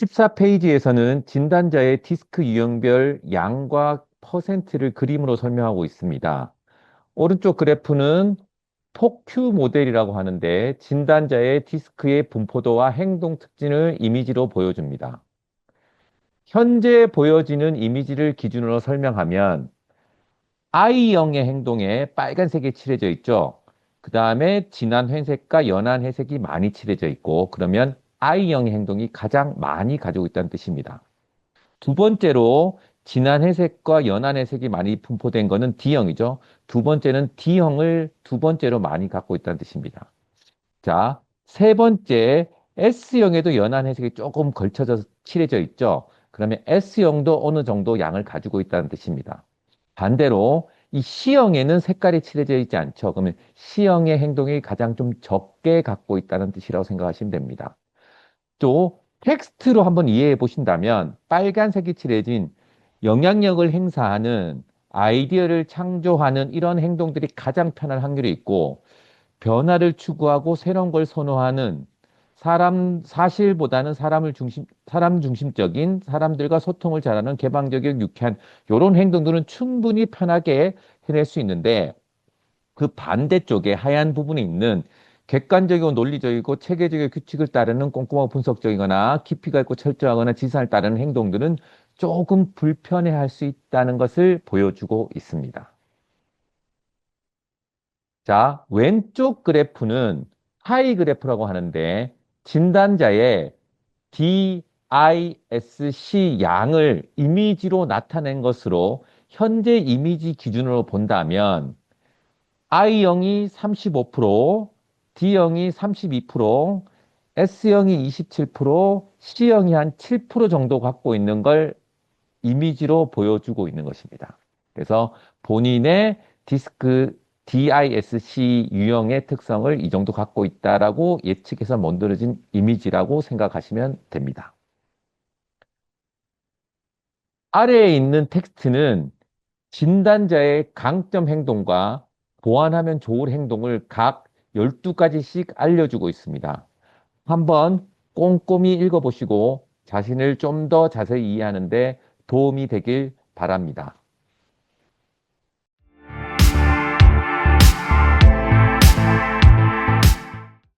14페이지에서는 진단자의 디스크 유형별 양과 퍼센트를 그림으로 설명하고 있습니다. 오른쪽 그래프는 폭큐 모델이라고 하는데 진단자의 디스크의 분포도와 행동 특징을 이미지로 보여줍니다. 현재 보여지는 이미지를 기준으로 설명하면 I형의 행동에 빨간색이 칠해져 있죠. 그 다음에 진한 회색과 연한 회색이 많이 칠해져 있고 그러면 I형의 행동이 가장 많이 가지고 있다는 뜻입니다. 두 번째로 진한 회색과 연한 회색이 많이 분포된 것은 D형이죠. 두 번째는 D형을 두 번째로 많이 갖고 있다는 뜻입니다. 자, 세 번째 S형에도 연한 회색이 조금 걸쳐져 칠해져 있죠. 그러면 S형도 어느 정도 양을 가지고 있다는 뜻입니다. 반대로 이 C형에는 색깔이 칠해져 있지 않죠. 그러면 C형의 행동이 가장 좀 적게 갖고 있다는 뜻이라고 생각하시면 됩니다. 또 텍스트로 한번 이해해 보신다면 빨간색이 칠해진 영향력을 행사하는 아이디어를 창조하는 이런 행동들이 가장 편할 확률이 있고 변화를 추구하고 새로운 걸 선호하는 사람 사실보다는 사람을 중심 사람 중심적인 사람들과 소통을 잘하는 개방적이고 유쾌한 이런 행동들은 충분히 편하게 해낼 수 있는데 그 반대쪽에 하얀 부분이 있는 객관적이고 논리적이고 체계적인 규칙을 따르는 꼼꼼하고 분석적이거나 깊이가 있고 철저하거나 지산을 따르는 행동들은 조금 불편해할 수 있다는 것을 보여주고 있습니다. 자, 왼쪽 그래프는 하이 그래프라고 하는데 진단자의 DISC 양을 이미지로 나타낸 것으로 현재 이미지 기준으로 본다면 I형이 35%, D형이 32%, S형이 27%, C형이 한 7% 정도 갖고 있는 걸 이미지로 보여주고 있는 것입니다. 그래서 본인의 디스크 DISC 유형의 특성을 이 정도 갖고 있다라고 예측해서 만들어진 이미지라고 생각하시면 됩니다. 아래에 있는 텍스트는 진단자의 강점 행동과 보완하면 좋을 행동을 각 12가지씩 알려주고 있습니다. 한번 꼼꼼히 읽어보시고 자신을 좀 더 자세히 이해하는데 도움이 되길 바랍니다.